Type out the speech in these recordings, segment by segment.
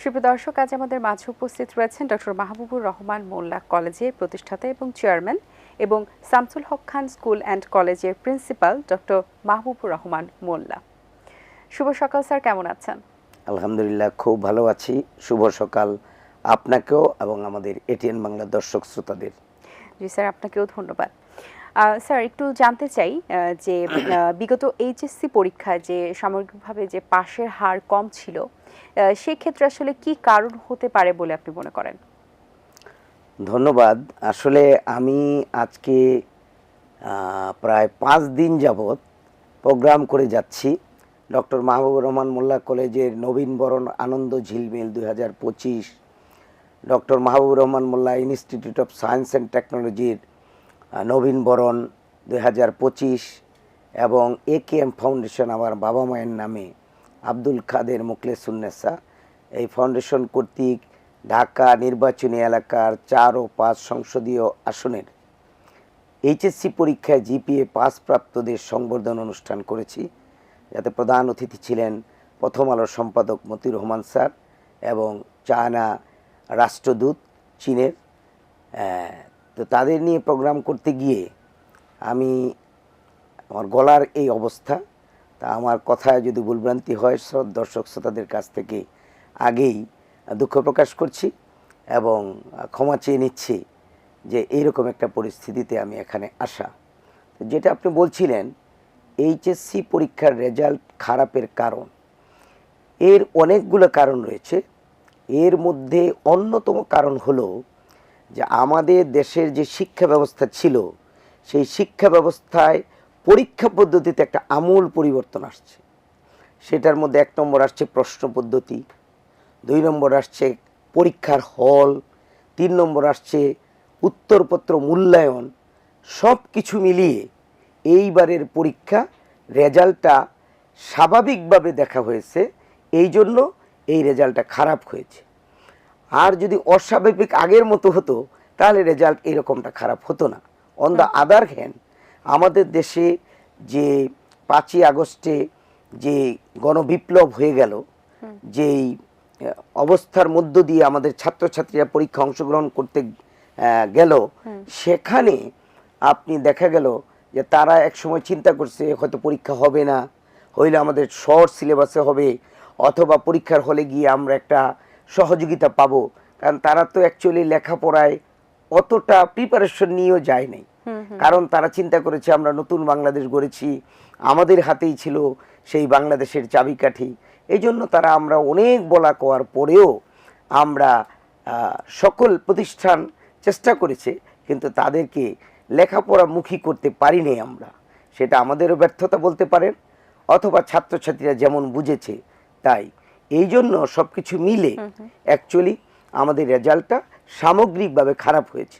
সুপ্রিয় দর্শক আজ আমাদের মাঝে উপস্থিত রয়েছেন ডক্টর মাহবুবুর রহমান মোল্লা কলেজের প্রতিষ্ঠাতা এবং চেয়ারম্যান এবং সামসুল হক খান স্কুল অ্যান্ড কলেজের প্রিন্সিপাল ডক্টর মাহবুবুর রহমান মোল্লা। শুভ সকাল স্যার। কেমন আছেন? আলহামদুলিল্লাহ খুব ভালো আছি। শুভ সকাল আপনাকেও এবং আমাদের এটিএন বাংলা দর্শক শ্রোতাদের। জি স্যার আপনাকেও ধন্যবাদ। স্যার, একটু জানতে চাই যে বিগত এইচএসসি পরীক্ষায় যে সামগ্রিকভাবে যে পাশের হার কম ছিল সেক্ষেত্রে আসলে কি কারণ হতে পারে বলে আপনি মনে করেন? ধন্যবাদ। আসলে আমি আজকে প্রায় পাঁচ দিন যাবৎ প্রোগ্রাম করে যাচ্ছি। ডক্টর মাহবুবুর রহমান মোল্লা কলেজের নবীনবরণ আনন্দ ঝিলমিল দুই হাজার পঁচিশ, doctor Mahbubur Rahman Molla institute of science and টেকনোলজির আহ, নবীনবরণ দুই হাজার পঁচিশ এবং এ কে এম ফাউন্ডেশন আমার বাবা মায়ের নামে আব্দুল খাদের মুখলেসুন্নেসা এই ফাউন্ডেশন কর্তৃক ঢাকা নির্বাচনী এলাকার চার ও পাঁচ সংসদীয় আসনের এইচএসসি পরীক্ষায় জিপিএ পাস প্রাপ্তদের সংবর্ধন অনুষ্ঠান করেছি। যাতে প্রধান অতিথি ছিলেন প্রথম আলোর সম্পাদক মতির রহমান স্যার এবং চায়না রাষ্ট্রদূত চীনের তো তাদের নিয়ে প্রোগ্রাম করতে গিয়ে আমি আমার গলার এই অবস্থা, তা আমার কথায় যদি ভুলভ্রান্তি হয় সব দর্শক, শ্রোতাদের কাছ থেকে আগেই দুঃখ প্রকাশ করছি এবং ক্ষমা চেয়ে নিচ্ছি যে এইরকম একটা পরিস্থিতিতে আমি এখানে আসা। যেটা আপনি বলছিলেন, এইচএসসি পরীক্ষার রেজাল্ট খারাপের কারণ। এর অনেকগুলো কারণ রয়েছে। এর মধ্যে অন্যতম কারণ হলো যে আমাদের দেশের যে শিক্ষা ব্যবস্থা ছিল, সেই শিক্ষা ব্যবস্থায় পরীক্ষা পদ্ধতিতে একটা আমূল পরিবর্তন আসছে। সেটার মধ্যে এক নম্বর আসছে প্রশ্ন পদ্ধতি, দুই নম্বর আসছে পরীক্ষার হল, তিন নম্বর আসছে উত্তরপত্র মূল্যায়ন সব কিছু মিলিয়ে এইবারের পরীক্ষা রেজাল্টটা স্বাভাবিকভাবে দেখা হয়েছে। এই জন্য এই রেজাল্টটা খারাপ হয়েছে। আর যদি অস্বাভাবিক আগের মতো হতো তাহলে রেজাল্ট এরকমটা খারাপ হতো না। অন দ্য আদার হ্যান্ড আমাদের দেশে যে পাঁচই আগস্টে যে গণবিপ্লব হয়ে গেল যেই অবস্থার মধ্য দিয়ে আমাদের ছাত্রছাত্রীরা পরীক্ষা অংশগ্রহণ করতে গেল সেখানে আপনি দেখা গেল যে তারা এক সময় চিন্তা করছে হয়তো পরীক্ষা হবে না হইলে আমাদের শর্ট সিলেবাসে হবে অথবা পরীক্ষার হলে গিয়ে আমরা একটা সহযোগিতা পাবো। কারণ তারা তো অ্যাকচুয়ালি লেখাপড়ায় অতটা প্রিপারেশন নিয়েও যায় নাই। কারণ তারা চিন্তা করেছে আমরা নতুন বাংলাদেশ গড়েছি আমাদের হাতেই ছিল সেই বাংলাদেশের চাবিকাঠি। এই জন্য তারা আমরা অনেক বলা কওয়ার পরেও আমরা সকল প্রতিষ্ঠান চেষ্টা করেছে কিন্তু তাদেরকে লেখাপড়া মুখী করতে পারিনি আমরা। সেটা আমাদেরও ব্যর্থতা বলতে পারেন অথবা ছাত্রছাত্রীরা যেমন বুঝেছে তাই। এই জন্য সব কিছু মিলে অ্যাকচুয়ালি আমাদের রেজাল্টটা সামগ্রিকভাবে খারাপ হয়েছে।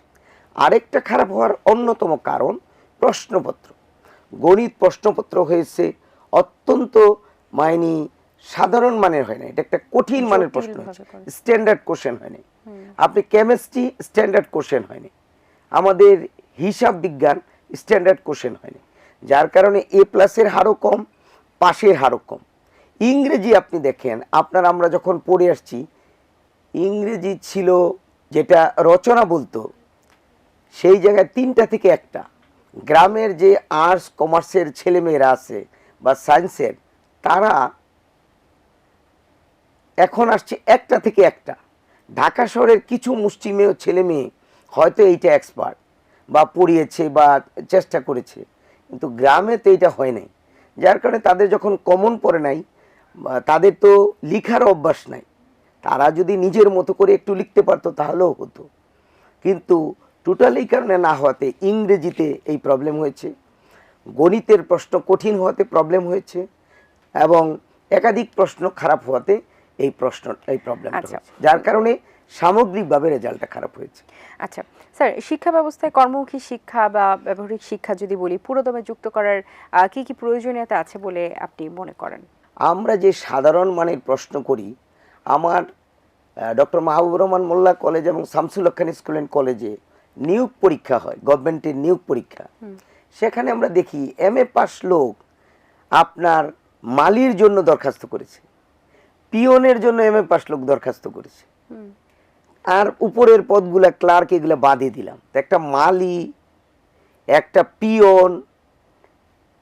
আরেকটা খারাপ হওয়ার অন্যতম কারণ প্রশ্নপত্র। গণিত প্রশ্নপত্র হয়েছে অত্যন্ত মাইনি সাধারণ মানের হয় না এটা একটা কঠিন মানের প্রশ্ন হয়েছে। স্ট্যান্ডার্ড কোশ্চেন হয়নি। আপনি কেমিস্ট্রি স্ট্যান্ডার্ড কোশ্চেন হয়নি। আমাদের হিসাব বিজ্ঞান স্ট্যান্ডার্ড কোশ্চেন হয়নি। যার কারণে এ প্লাসের হারও কম পাশের হারও কম। ইংরেজি আপনি দেখেন, আপনার আমরা যখন পড়ে আসছি, ইংরেজি ছিল যেটা রচনা বলতো, সেই জায়গায় তিনটা থেকে একটা। গ্রামের যে আর্টস কমার্সের ছেলেমেয়েরা আছে বা সায়েন্সের তারা এখন আসছে একটা থেকে একটা। ঢাকা শহরের কিছু মুষ্টিমেয় ছেলে মেয়ে হয়তো এইটা এক্সপার্ট বা পড়িয়েছে বা চেষ্টা করেছে, কিন্তু গ্রামে তো এইটা হয় নাই। যার কারণে তাদের যখন কমন পড়ে নাই তাদের তো লিখার অভ্যাস নাই। তারা যদি নিজের মতো করে একটু লিখতে পারতো তাহলেও হতো। কিন্তু টোটাল এই কারণে না হওয়াতে ইংরেজিতে এই প্রবলেম হয়েছে গণিতের প্রশ্ন কঠিন হওয়াতে প্রবলেম হয়েছে এবং একাধিক প্রশ্ন খারাপ হওয়াতে এই প্রশ্ন এই প্রবলেম আচ্ছা। যার কারণে সামগ্রিকভাবে রেজাল্টটা খারাপ হয়েছে। আচ্ছা। স্যার শিক্ষা ব্যবস্থায় কর্মমুখী শিক্ষা বা ব্যবহারিক শিক্ষা যদি বলি পুরোদমে যুক্ত করার কি কি প্রয়োজনীয়তা আছে বলে আপনি মনে করেন? আমরা যে সাধারণ মানের প্রশ্ন করি আমার ডক্টর মাহবুবুর রহমান মোল্লা কলেজ এবং শামসুল খান স্কুল অ্যান্ড কলেজে নিয়োগ পরীক্ষা হয় গভর্নমেন্টের নিয়োগ পরীক্ষা। সেখানে আমরা দেখি এম এ পাস লোক আপনার মালির জন্য দরখাস্ত করেছে পিয়নের জন্য এম এ পাস লোক দরখাস্ত করেছে। আর উপরের পদগুলা ক্লার্ক এগুলো বাদে দিলাম। তো একটা মালি একটা পিয়ন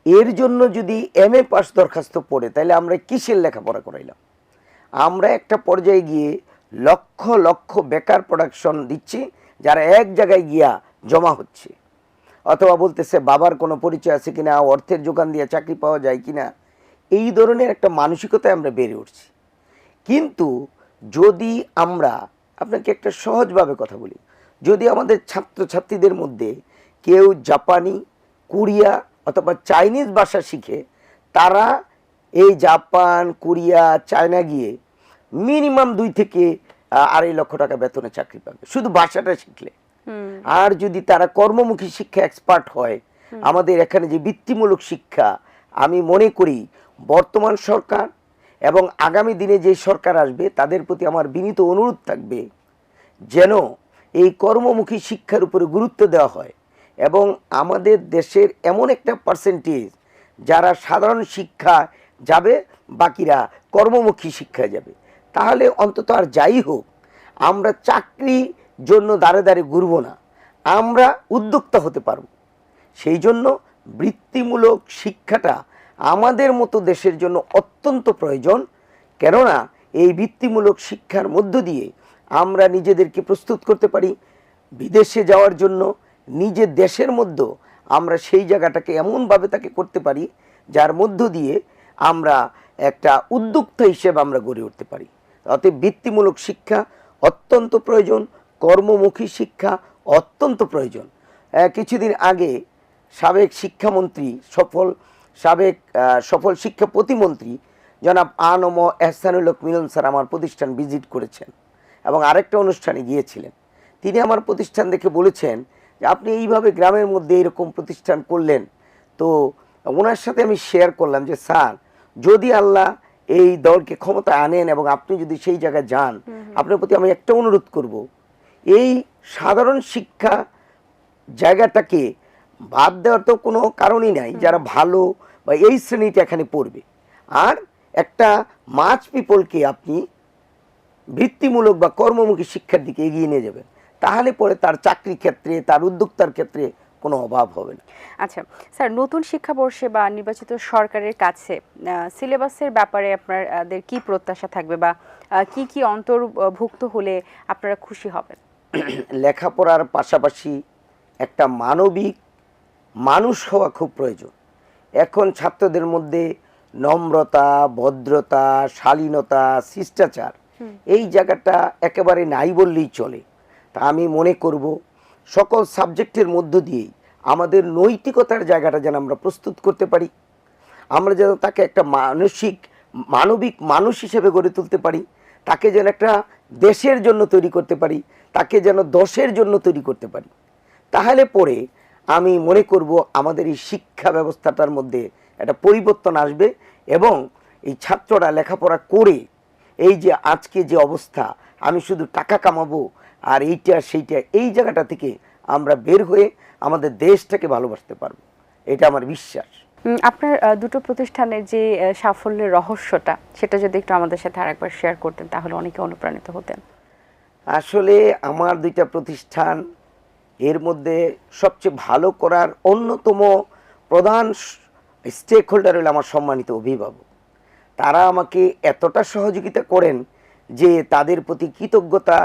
এর জন্য যদি এম এ পাস দরখাস্ত পড়ে, তাহলে আমরা কিসের লেখাপড়া করাইলাম? আমরা একটা পর্যায়ে গিয়ে লক্ষ লক্ষ বেকার প্রোডাকশন দিচ্ছি, যারা এক জায়গায় গিয়া জমা হচ্ছে। অথবা বলতেছে, বাবার কোনো পরিচয় আছে কিনা? অর্থের যোগান দিয়ে চাকরি পাওয়া যায় কিনা? এই ধরনের একটা মানসিকতায় আমরা বেড়ে উঠছি। কিন্তু যদি আমরা আপনাকে একটা সহজভাবে কথা বলি, যদি আমাদের ছাত্রছাত্রীদের মধ্যে কেউ জাপানি, কোরিয়া অথবা চাইনিজ ভাষা শিখে তারা এই জাপান কোরিয়া চায়না গিয়ে মিনিমাম দুই থেকে আড়াই লক্ষ টাকা বেতনে চাকরি পাবে। শুধু ভাষাটা শিখলে। আর যদি তারা কর্মমুখী শিক্ষা এক্সপার্ট হয় আমাদের এখানে যে বৃত্তিমূলক শিক্ষা আমি মনে করি বর্তমান সরকার এবং আগামী দিনে যে সরকার আসবে তাদের প্রতি আমার বিনীত অনুরোধ থাকবে যেন এই কর্মমুখী শিক্ষার উপরে গুরুত্ব দেওয়া হয়। এবং আমাদের দেশের এমন একটা পার্সেন্টেজ যারা সাধারণ শিক্ষা যাবে, বাকিরা কর্মমুখী শিক্ষায় যাবে। তাহলে অন্তত আর যাই হোক, আমরা চাকরি জন্য দাঁড়ে দাঁড়ে ঘুরব না। আমরা উদ্যোক্তা হতে পারব। সেই জন্য বৃত্তিমূলক শিক্ষাটা আমাদের মতো দেশের জন্য অত্যন্ত প্রয়োজন। কেননা এই বৃত্তিমূলক শিক্ষার মধ্য দিয়ে আমরা নিজেদেরকে প্রস্তুত করতে পারি। বিদেশে যাওয়ার জন্য নিজের দেশের মধ্যে আমরা সেই জায়গাটাকে এমনভাবে তাকে করতে পারি, যার মধ্য দিয়ে আমরা একটা উদ্যোক্তা হিসেবে আমরা গড়ে উঠতে পারি। অতএব বৃত্তিমূলক শিক্ষা অত্যন্ত প্রয়োজন, কর্মমুখী শিক্ষা অত্যন্ত প্রয়োজন। কিছুদিন আগে সাবেক শিক্ষামন্ত্রী, সফল, সাবেক সফল শিক্ষা প্রতিমন্ত্রী জনাব আনম এহসানুল মিলন স্যার আমার প্রতিষ্ঠান ভিজিট করেছেন এবং আরেকটা অনুষ্ঠানে গিয়েছিলেন। তিনি আমার প্রতিষ্ঠান দেখে বলেছেন যে আপনি এইভাবে গ্রামের মধ্যে এরকম প্রতিষ্ঠান করলেন তো ওনার সাথে আমি শেয়ার করলাম যে স্যার যদি আল্লাহ এই দলকে ক্ষমতা আনেন এবং আপনি যদি সেই জায়গায় যান আপনার প্রতি আমি একটা অনুরোধ করব। এই সাধারণ শিক্ষা জায়গাটাকে বাদ দেওয়ার তো কোনো কারণই নাই যারা ভালো বা এই শ্রেণীটা এখানে পড়বে। আর একটা মাছ পিপলকে আপনি বৃত্তিমূলক বা কর্মমুখী শিক্ষার দিকে এগিয়ে নিয়ে যাবেন। তাহলে পরে তার চাকরি ক্ষেত্রে তার উদ্যোক্তার ক্ষেত্রে কোনো অভাব হবে না। আচ্ছা স্যার নতুন শিক্ষাবর্ষে বা নির্বাচিত সরকারের কাছে সিলেবাসের ব্যাপারে আপনাদের কি প্রত্যাশা থাকবে বা কি কি অন্তর্ভুক্ত হলে আপনারা খুশি হবেন? লেখাপড়ার পাশাপাশি একটা মানবিক মানুষ হওয়া খুব প্রয়োজন। এখন ছাত্রদের মধ্যে নম্রতা ভদ্রতা শালীনতা শিষ্টাচার এই জায়গাটা একেবারে নাই বললেই চলে। আমি মনে করব সকল সাবজেক্টের মধ্য দিয়েই আমাদের নৈতিকতার জায়গাটা যেন আমরা প্রস্তুত করতে পারি। আমরা যেন তাকে একটা মানসিক, মানবিক মানুষ হিসেবে গড়ে তুলতে পারি, তাকে যেন একটা দেশের জন্য তৈরি করতে পারি, তাকে যেন দশের জন্য তৈরি করতে পারি। তাহলে পরে আমি মনে করব আমাদের এই শিক্ষা ব্যবস্থাটার মধ্যে একটা পরিবর্তন আসবে এবং এই ছাত্ররা লেখাপড়া করে এই যে আজকে যে অবস্থা, আমি শুধু টাকা কামাবো আর এইটা সেইটা এই জায়গাটা থেকে আমরা বের হয়ে আমাদের দেশটাকে ভালোবাসতে পারব। এটা আমার বিশ্বাস। আপনার দুটো প্রতিষ্ঠানের যে সাফল্যের রহস্যটা সেটা যদি একটু আমাদের সাথে আরেকবার শেয়ার করতেন তাহলে অনেকে অনুপ্রাণিত হতেন। আসলে আমার দুইটা প্রতিষ্ঠান এর মধ্যে সবচেয়ে ভালো করার অন্যতম প্রধান স্টেক হোল্ডার হলো আমার সম্মানিত অভিভাবক। তারা আমাকে এতটা সহযোগিতা করেন যে তাদের প্রতি কৃতজ্ঞতা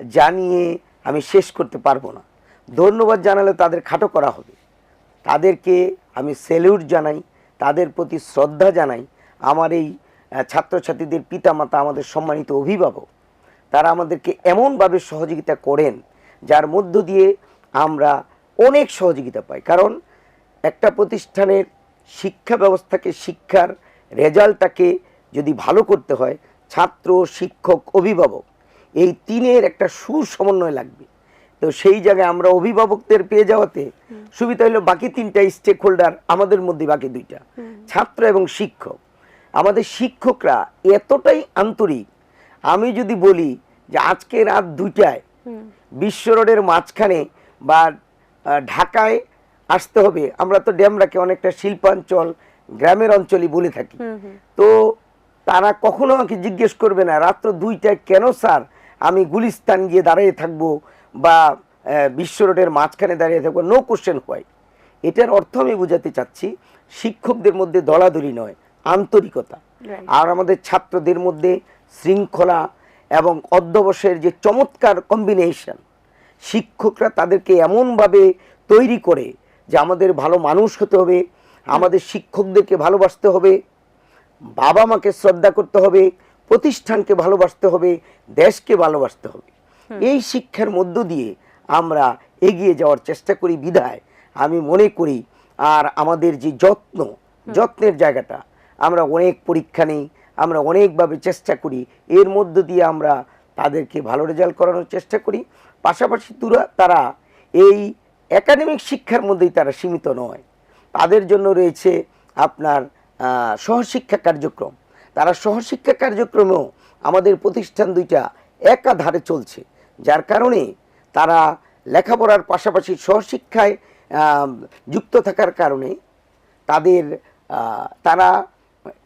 জানিয়ে আমি শেষ করতে পারব না। ধন্যবাদ জানালে তাদের খাটো করা হবে। তাদেরকে আমি স্যালিউট জানাই, তাদের প্রতি শ্রদ্ধা জানাই। আমার এই ছাত্রছাত্রীদের পিতামাতা, আমাদের সম্মানিত অভিভাবক, তারা আমাদেরকে এমনভাবে সহযোগিতা করেন, যার মধ্য দিয়ে আমরা অনেক সহযোগিতা পাই। কারণ একটা প্রতিষ্ঠানের শিক্ষা ব্যবস্থাকে, শিক্ষার রেজাল্টটাকে যদি ভালো করতে হয়, ছাত্র, শিক্ষক, অভিভাবক এই তিনের একটা সুসমন্বয় লাগবে। তো সেই জায়গায় আমরা অভিভাবকদের পেয়ে যাওয়াতে সুবিধা হলো বাকি তিনটা স্টেক হোল্ডার আমাদের মধ্যে বাকি দুইটা ছাত্র এবং শিক্ষক। আমাদের শিক্ষকরা এতটাই আন্তরিক আমি যদি বলি যে আজকে রাত দুইটায় বিশ্ব রোডের মাঝখানে বা ঢাকায় আসতে হবে আমরা তো ড্যামরাকে অনেকটা শিল্পাঞ্চল গ্রামের অঞ্চলই বলে থাকি। তো তারা কখনো আমাকে জিজ্ঞেস করবে না রাত্র দুইটায় কেন স্যার আমি গুলিস্তান গিয়ে দাঁড়িয়ে থাকব বা বিশ্ব রোডের মাঝখানে দাঁড়িয়ে থাকব নো কোশ্চেন হয় এটার অর্থ আমি বোঝাতে চাচ্ছি শিক্ষকদের মধ্যে দলাদলি নয় আন্তরিকতা। আর আমাদের ছাত্রদের মধ্যে শৃঙ্খলা এবং অধ্যবসের যে চমৎকার কম্বিনেশন শিক্ষকরা তাদেরকে এমনভাবে তৈরি করে যে আমাদের ভালো মানুষ হতে হবে আমাদের শিক্ষকদেরকে ভালোবাসতে হবে বাবা মাকে শ্রদ্ধা করতে হবে প্রতিষ্ঠানকে ভালোবাসতে হবে দেশকে ভালোবাসতে হবে। এই শিক্ষার মধ্য দিয়ে আমরা এগিয়ে যাওয়ার চেষ্টা করি বিধায়। আমি মনে করি আর আমাদের যে যত্ন যত্নের জায়গাটা আমরা অনেক পরীক্ষা নেই আমরা অনেকভাবে চেষ্টা করি। এর মধ্য দিয়ে আমরা তাদেরকে ভালো রেজাল্ট করানোর চেষ্টা করি। পাশাপাশি তুরা তারা এই একাডেমিক শিক্ষার মধ্যেই তারা সীমিত নয়। তাদের জন্য রয়েছে আপনার সহশিক্ষা কার্যক্রম। তারা সহশিক্ষা কার্যক্রমেও আমাদের প্রতিষ্ঠান দুইটা একাধারে চলছে। যার কারণে তারা লেখাপড়ার পাশাপাশি সহশিক্ষায় যুক্ত থাকার কারণে তাদের তারা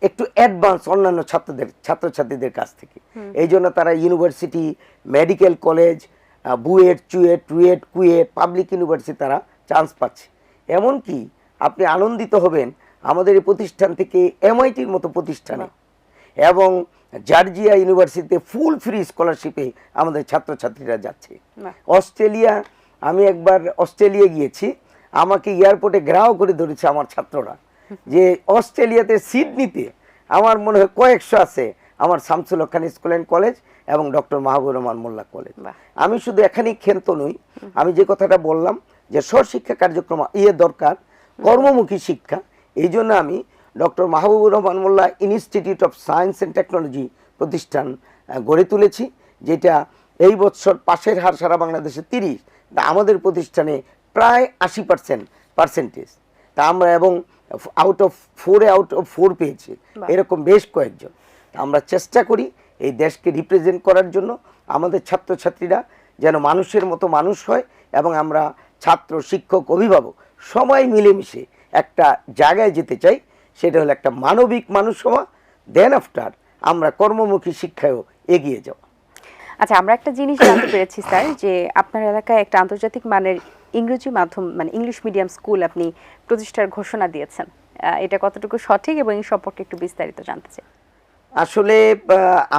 একটু অ্যাডভান্স অন্যান্য ছাত্রদের ছাত্রছাত্রীদের কাছ থেকে। এই জন্য তারা university medical college BUET CUET TUET KUET public university তারা চান্স পাচ্ছে। এমনকি আপনি আনন্দিত হবেন আমাদের এই প্রতিষ্ঠান থেকে এমআইটির মতো প্রতিষ্ঠানে। এবং জার্জিয়া ইউনিভার্সিটিতে ফুল ফ্রি স্কলারশিপে আমাদের ছাত্রছাত্রীরা যাচ্ছে। অস্ট্রেলিয়া আমি একবার অস্ট্রেলিয়া গিয়েছি। আমাকে এয়ারপোর্টে গ্রাহ করে ধরেছে আমার ছাত্ররা যে অস্ট্রেলিয়াতে সিডনিতে আমার মনে হয় কয়েকশো আছে আমার Shamsul Khan school and college এবং ডক্টর মাহবুর রহমান মোল্লা কলেজ। আমি শুধু এখানেই ক্ষান্ত নই আমি যে কথাটা বললাম যে স্বশিক্ষা কার্যক্রম ইয়ে দরকার কর্মমুখী শিক্ষা এই জন্য আমি doctor Mahbubur Rahman Molla institute of science and technology প্রতিষ্ঠান গড়ে তুলেছি যেটা এই বছর পাশের হার সারা বাংলাদেশে তিরিশ। তা আমাদের প্রতিষ্ঠানে প্রায় আশি পার্সেন্ট পার্সেন্টেজ। তা আমরা এবং আউট অফ ফোরে আউট অফ ফোর পেয়েছি। এরকম বেশ কয়েকজন। তা আমরা চেষ্টা করি এই দেশকে রিপ্রেজেন্ট করার জন্য। আমাদের ছাত্রছাত্রীরা যেন মানুষের মতো মানুষ হয় এবং আমরা ছাত্র শিক্ষক অভিভাবক সবাই মিলেমিশে একটা জায়গায় যেতে চাই। সেটা হলো একটা মানবিক মানুষ হওয়া দেন আফটার আমরা কর্মমুখী শিক্ষায়ও এগিয়ে যাওয়া। আচ্ছা আমরা একটা জিনিস জানতে পেরেছি স্যার যে আপনার এলাকায় একটা আন্তর্জাতিক মানের ইংরেজি মাধ্যম মানে ইংলিশ মিডিয়াম স্কুল আপনি প্রতিষ্ঠার ঘোষণা দিয়েছেন। এটা কতটুকু সঠিক এবং এই সম্পর্কে একটু বিস্তারিত জানতে চাই। আসলে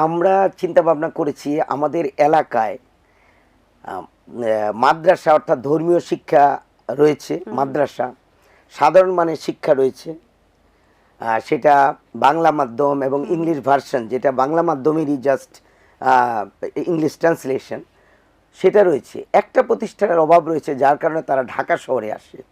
আমরা চিন্তা ভাবনা করেছি আমাদের এলাকায় মাদ্রাসা অর্থাৎ ধর্মীয় শিক্ষা রয়েছে মাদ্রাসা সাধারণ মানের শিক্ষা রয়েছে। সেটা বাংলা মাধ্যম এবং ইংলিশ ভার্সন যেটা বাংলা মাধ্যমেরই জাস্ট ইংলিশ ট্রান্সলেশন সেটা রয়েছে। একটা প্রতিষ্ঠানের অভাব রয়েছে যার কারণে তারা ঢাকা শহরে আসে।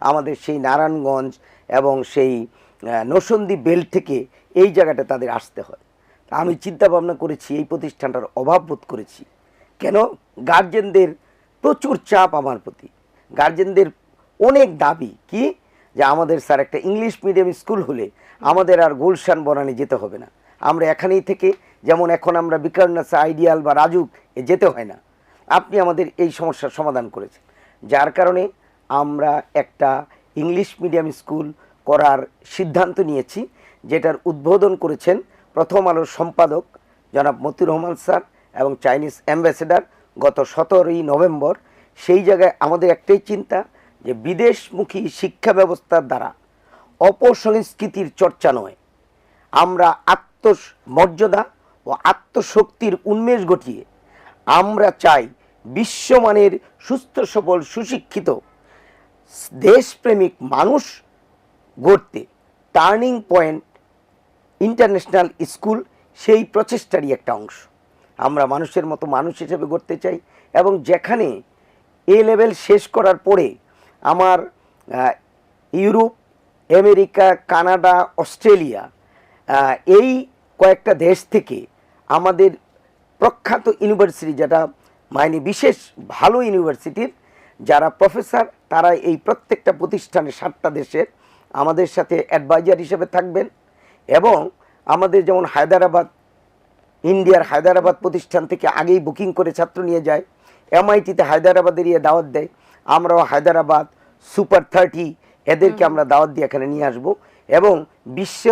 আমাদের সেই নারায়ণগঞ্জ এবং সেই আহ, নরসন্দী বেল্ট থেকে এই জায়গাটা তাদের আসতে হয়। তা আমি চিন্তা ভাবনা করেছি এই প্রতিষ্ঠানটার অভাব বোধ করেছি। কেন? গার্জেনদের প্রচুর চাপ আমার প্রতি। গার্জেনদের অনেক দাবি। কি? যে আমাদের স্যার একটা ইংলিশ মিডিয়াম স্কুল হলে আমাদের আর গুলশান বনানি যেতে হবে না। আমরা এখানেই থেকে, যেমন এখন আমরা বিকারনাসা আইডিয়াল বা রাজুক এ যেতে হয় না। আপনি আমাদের এই সমস্যার সমাধান করেছেন। যার কারণে আমরা একটা ইংলিশ মিডিয়াম স্কুল করার সিদ্ধান্ত নিয়েছি, যেটার উদ্বোধন করেছেন প্রথম আলোর সম্পাদক জনাব মতিউর রহমান স্যার এবং চাইনিজ অ্যাম্বাসেডার গত সতেরোই নভেম্বর। সেই জায়গায় আমাদের একটাই চিন্তা যে বিদেশমুখী শিক্ষা ব্যবস্থার দ্বারা অপসংস্কৃতির চর্চা নয়। আমরা আত্মমর্যাদা ও আত্মশক্তির উন্মেষ ঘটিয়ে আমরা চাই বিশ্বমানের সুস্থ, সবল, সুশিক্ষিত দেশপ্রেমিক মানুষ গড়তে। টার্নিং পয়েন্ট ইন্টারন্যাশনাল স্কুল সেই প্রচেষ্টারই একটা অংশ। আমরা মানুষের মতো মানুষ হিসেবে গড়তে চাই এবং যেখানে এ লেভেল শেষ করার পরে আমার ইউরোপ, আমেরিকা, কানাডা, অস্ট্রেলিয়া এই কয়েকটা দেশ থেকে আমাদের প্রখ্যাত ইউনিভার্সিটি যেটা মানে বিশেষ ভালো ইউনিভার্সিটির, যারা প্রফেসর, তারা এই প্রত্যেকটা প্রতিষ্ঠানে সাতটা দেশের আমাদের সাথে অ্যাডভাইজার হিসেবে থাকবেন এবং আমাদের যেমন হায়দ্রাবাদ, ইন্ডিয়ার হায়দ্রাবাদ প্রতিষ্ঠান থেকে আগেই বুকিং করে ছাত্র নিয়ে যায়, এমআইটিতে হায়দ্রাবাদের ইয়ে দাওয়াত দেয় আমরাও হায়দ্রাবাদ সুপার থার্টি এদেরকে আমরা দাওয়াত দিয়ে এখানে নিয়ে আসব। এবং বিশ্ব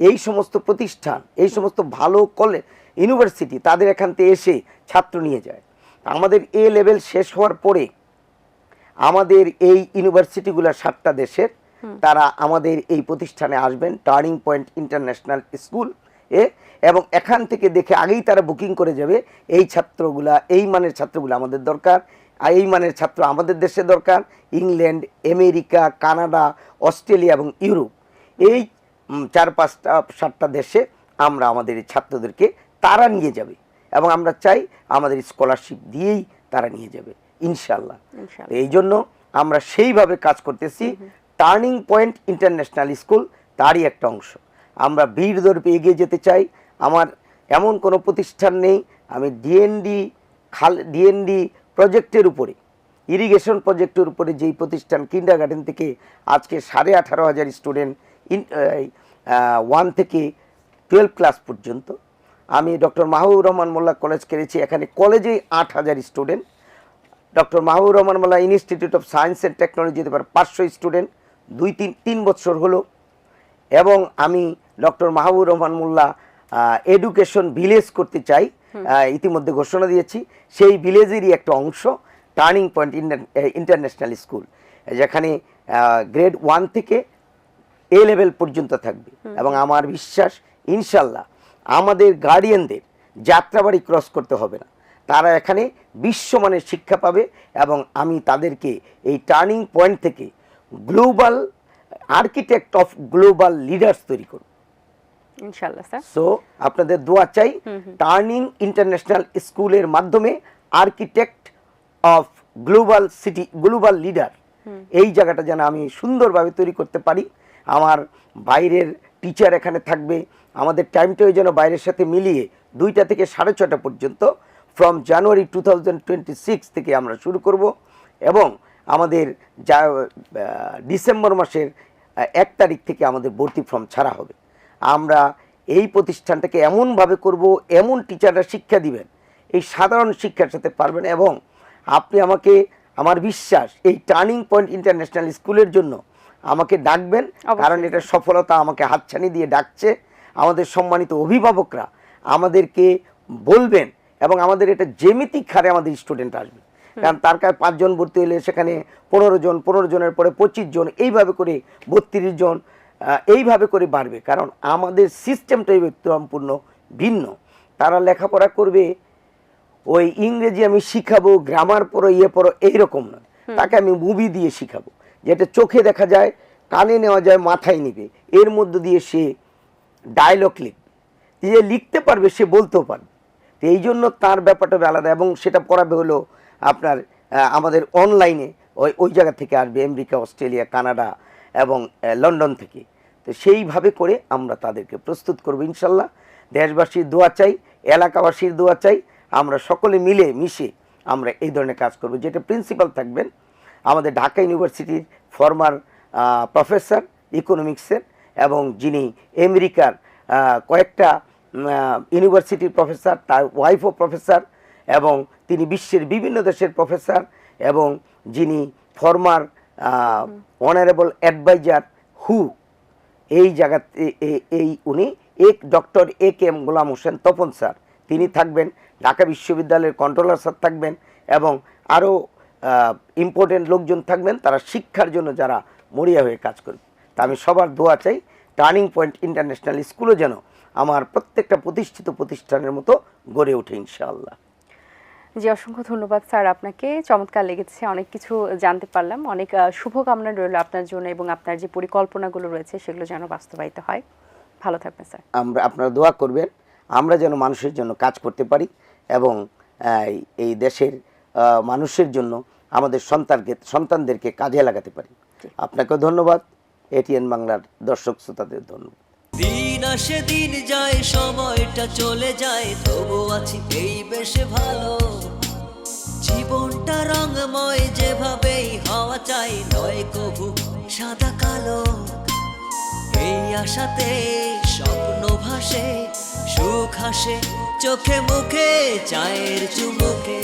এই সমস্ত প্রতিষ্ঠান এই সমস্ত ভালো কলেজ ইউনিভার্সিটি তাদের এখান থেকে এসে ছাত্র নিয়ে যায়। আমাদের এ লেভেল শেষ হওয়ার পরে আমাদের এই ইউনিভার্সিটিগুলো সাতটা দেশের তারা আমাদের এই প্রতিষ্ঠানে আসবেন টার্নিং পয়েন্ট ইন্টারন্যাশনাল স্কুল এ এবং এখান থেকে দেখে আগেই তারা বুকিং করে যাবে এই ছাত্রগুলা এই মানের ছাত্রগুলো আমাদের দরকার। এই মানের ছাত্র আমাদের দেশে দরকার ইংল্যান্ড আমেরিকা কানাডা অস্ট্রেলিয়া এবং ইউরোপ। এই চার পাঁচটা সাতটা দেশে আমরা আমাদের এই ছাত্রদেরকে তারা নিয়ে যাবে এবং আমরা চাই আমাদের স্কলারশিপ দিয়েই তারা নিয়ে যাবে ইনশাল্লাহ এই জন্য আমরা সেইভাবে কাজ করতেছি। টার্নিং পয়েন্ট ইন্টারন্যাশনাল স্কুল তারই একটা অংশ। আমরা বীর দর্পে এগিয়ে যেতে চাই। আমার এমন কোনো প্রতিষ্ঠান নেই। আমি ডিএনডি খাল ডিএনডি প্রজেক্টের উপরে ইরিগেশন প্রজেক্টের উপরে যেই প্রতিষ্ঠান কিন্ডার গার্ডেন থেকে আজকে সাড়ে আঠারো হাজার স্টুডেন্ট ইন ওয়ান থেকে টুয়েলভ ক্লাস পর্যন্ত, আমি ডক্টর মাহবুব রহমান মোল্লা কলেজ করেছি এখানে কলেজেই আট হাজার student doctor Mahbub Rahman Molla institute of science and টেকনোলজিতে পারে পাঁচশো স্টুডেন্ট দুই তিন তিন বছর হলো, এবং আমি doctor Mahbub Rahman Molla education village করতে চাই ইতিমধ্যে ঘোষণা দিয়েছি। সেই ভিলেজেরই একটা অংশ টার্নিং পয়েন্ট ইন্টারন্যাশনাল স্কুল যেখানে গ্রেড ওয়ান থেকে এ লেভেল পর্যন্ত থাকবে। এবং আমার বিশ্বাস ইনশাল্লাহ আমাদের গার্ডিয়ানদের যাত্রাবাড়ি ক্রস করতে হবে না। তারা এখানে বিশ্বমানের শিক্ষা পাবে এবং আমি তাদেরকে এই টার্নিং পয়েন্ট থেকে global architect of global leaders তৈরি করব। ইনশাআল্লাহ স্যার। সো আপনাদের দোয়া চাই টার্নিং ইন্টারন্যাশনাল স্কুলের মাধ্যমে architect of global city global leader এই জায়গাটা যেন আমি সুন্দরভাবে তৈরি করতে পারি। আমার বাইরের টিচার এখানে থাকবে। আমাদের টাইমটাও যেন বাইরের সাথে মিলিয়ে দুইটা থেকে সাড়ে ছটা পর্যন্ত ফ্রম জানুয়ারি টু থেকে আমরা শুরু করব এবং আমাদের যা ডিসেম্বর মাসের এক তারিখ থেকে আমাদের ভর্তি ফর্ম ছাড়া হবে। আমরা এই প্রতিষ্ঠানটাকে এমনভাবে করব এমন টিচাররা শিক্ষা দিবেন এই সাধারণ শিক্ষার সাথে পারবেন এবং আপনি আমাকে আমার বিশ্বাস এই টার্নিং পয়েন্ট ইন্টারন্যাশনাল স্কুলের জন্য আমাকে ডাকবেন কারণ এটা সফলতা আমাকে হাতছানি দিয়ে ডাকছে। আমাদের সম্মানিত অভিভাবকরা আমাদেরকে বলবেন এবং আমাদের এটা জ্যামিতিক হারে আমাদের স্টুডেন্ট আসবে। কারণ তার কাছে পাঁচজন ভর্তি হলে সেখানে পনেরো জন পনেরো জনের পরে পঁচিশ জন এইভাবে করে বত্রিশ জন এইভাবে করে বাড়বে। কারণ আমাদের সিস্টেমটাই সম্পূর্ণ ভিন্ন। তারা লেখাপড়া করবে ওই ইংরেজি আমি শিখাবো গ্রামার পড়ো ইয়ে পড়ো এইরকম নয়। তাকে আমি মুভি দিয়ে শিখাবো। যেটা চোখে দেখা যায় কানে নেওয়া যায় মাথায় নিবে। এর মধ্য দিয়ে সে ডায়লগ লিখবে। যে লিখতে পারবে সে বলতেও পারবে। তো এই জন্য তার ব্যাপারটা আলাদা এবং সেটা পড়াবে হলো আপনার আমাদের অনলাইনে ওই ওই জায়গা থেকে আসবে আমেরিকা অস্ট্রেলিয়া কানাডা এবং লন্ডন থেকে। তো সেইভাবে করে আমরা তাদেরকে প্রস্তুত করব ইনশাল্লাহ। দেশবাসীর দোয়া চাই, এলাকাবাসীর দোয়া চাই, আমরা সকলে মিলে মিশে আমরা এই ধরনের কাজ করব। যেটা প্রিন্সিপাল থাকবেন, আমাদের ঢাকা ইউনিভার্সিটির ফর্মার প্রফেসর ইকোনমিক্সের এবং যিনি আমেরিকার কয়েকটা ইউনিভার্সিটির প্রফেসর তার ওয়াইফও প্রফেসর এবং তিনি বিশ্বের বিভিন্ন দেশের প্রফেসর এবং যিনি ফর্মার অনারেবল অ্যাডভাইজার হু এই জায়গাতে এই উনি এক doctor A K M Golam Hossain Tapan sir. তিনি থাকবেন, ঢাকা বিশ্ববিদ্যালয়ের কন্ট্রোলার স্যার থাকবেন এবং আরও ইম্পর্টেন্ট লোকজন থাকবেন, তারা শিক্ষার জন্য যারা মরিয়া হয়ে কাজ করবে। তা আমি সবার দোয়া চাই টার্নিং পয়েন্ট ইন্টারন্যাশনাল স্কুলও যেন আমার প্রত্যেকটা প্রতিষ্ঠিত প্রতিষ্ঠানের মতো গড়ে ওঠে ইনশাআল্লাহ। জি অসংখ্য ধন্যবাদ স্যার। আপনাকে চমৎকার লেগেছে। অনেক কিছু জানতে পারলাম। অনেক শুভকামনা রইল আপনার জন্য এবং আপনার যে পরিকল্পনাগুলো রয়েছে সেগুলো যেন বাস্তবায়িত হয়। ভালো থাকবেন স্যার। আমরা আপনারা দোয়া করবেন আমরা যেন মানুষের জন্য কাজ করতে পারি এবং এই দেশের মানুষের জন্য আমাদের সন্তানকে সন্তানদেরকে কাজে লাগাতে পারি। আপনাকেও ধন্যবাদ। এটিএন বাংলার দর্শক শ্রোতাদের ধন্যবাদ। দিন আসে দিন যায়, সময়টা চলে যায়, তবু আছি এই বেশে ভালো। জীবনটা রঙময়, যেভাবেই হওয়া চাই, নয় কবু সাদা কালো। এই আশাতে স্বপ্ন ভাসে, সুখ হাসে চোখে মুখে, চায়ের চুমুকে